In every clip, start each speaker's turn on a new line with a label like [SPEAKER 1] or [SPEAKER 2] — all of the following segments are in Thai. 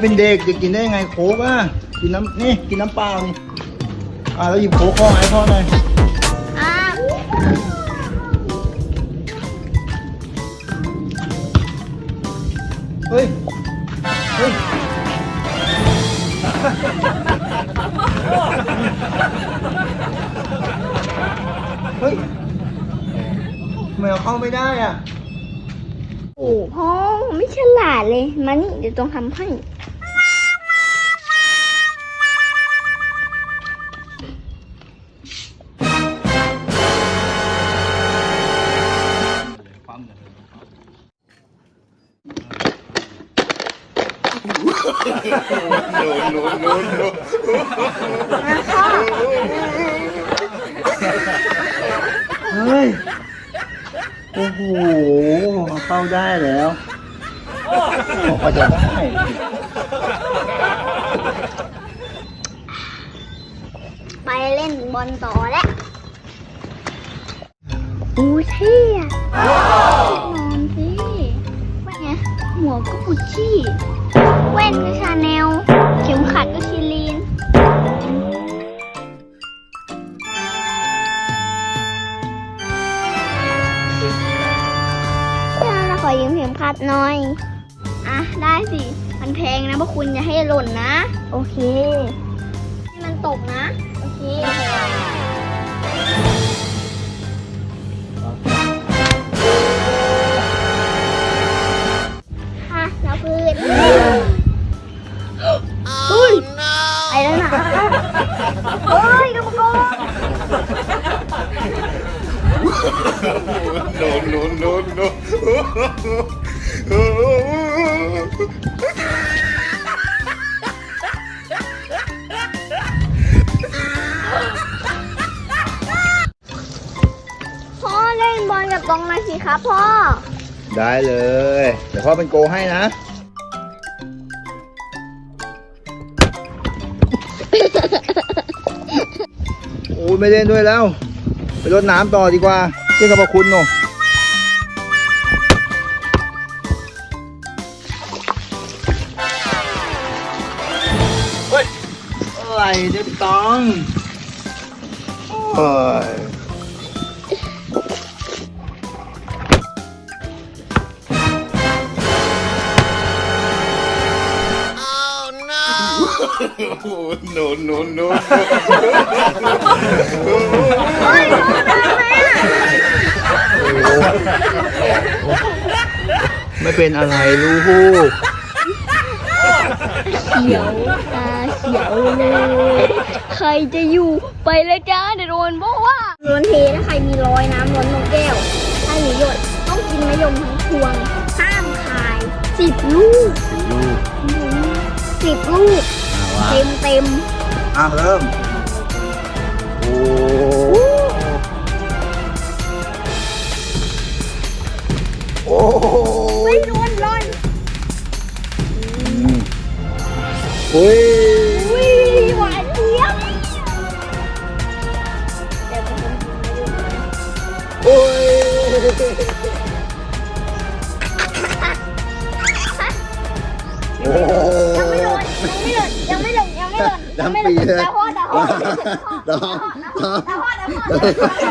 [SPEAKER 1] เป็นเด็กจะกินได้ยังไงโค้กอะกินน้ำนี่กินน้ำเปล่านี่อ่าแล้วหยิบโค้กข้อให้พ่อหน่อย
[SPEAKER 2] อะ
[SPEAKER 1] เฮ้ยเฮ้ยเฮ้ยทำไมเอาเข้าไม่ได้อะ
[SPEAKER 2] โอ้พ่อไม่ฉลาดเลย มานี่เดี๋ยวต้องทำให้
[SPEAKER 1] เฮ้ย โอ้โห เอาเข้าได้แล้วพอจะได้
[SPEAKER 2] ไปเล่นบอลต่อแล้วอูที่อะนอนสิว่าไงหัวก็กุชชี่แว่นชาแนล ยืมเข็มขัดหน่อย อะ ได้สิ มันแพงนะพวกคุณอย่าให้หล่นนะ โอเค ให้มันตกนะ โอเค
[SPEAKER 3] no, no, no,
[SPEAKER 2] พ่อเล่นบอลกับตรงน่อยสิครับพ่อ
[SPEAKER 1] ได้เลย เดี๋ยวพ่อเป็นโกให้นะโอ้ยไม่เล่นด้วยแล้ว ไปรดน้ำต่อดีกว่าเรียกกับคุณหนู อะไรเด็กตองเฮ้ย
[SPEAKER 3] no, no, no.
[SPEAKER 2] เฮ้ยพ่อได้ไหมอะ
[SPEAKER 1] ไม่เป็นอะไรลูก
[SPEAKER 2] เขียวตาเขียวเลย ใครจะอยู่ไปเลยจ้าเดี๋ยวโดนบอกว่าล้วนเทถ้าใครมีรอยน้ำล้วนนกแก้วถ้าหนูหยดต้องกินมะยมทั้งพวงห้ามขายสิบลูก
[SPEAKER 1] ลูก
[SPEAKER 2] สิบลูกเต็มเต็ม
[SPEAKER 1] อะเริ่ม โอ้โอ้โห
[SPEAKER 2] ๆไม่โดนเลย
[SPEAKER 1] เโอ้โห
[SPEAKER 2] ยังไม่หล่นยังไม่หล่นยังไม่หล่นยังไม่หล่นยังไม่โดน
[SPEAKER 1] ดำปีเลย
[SPEAKER 2] แต่พ่อแต่พ่อ
[SPEAKER 1] ดอ
[SPEAKER 2] แต่พ่อแต่พ่อ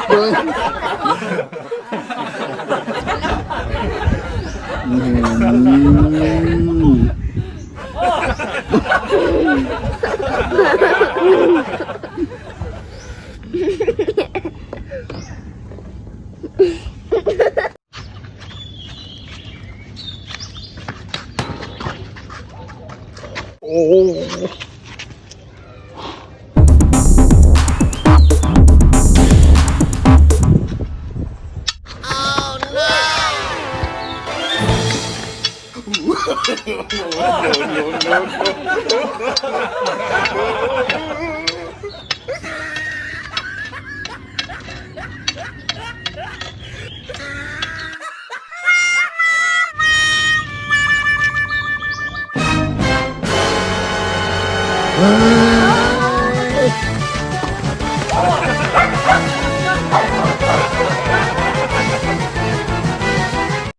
[SPEAKER 1] โอ้ยอืม โอ้ โห Ah!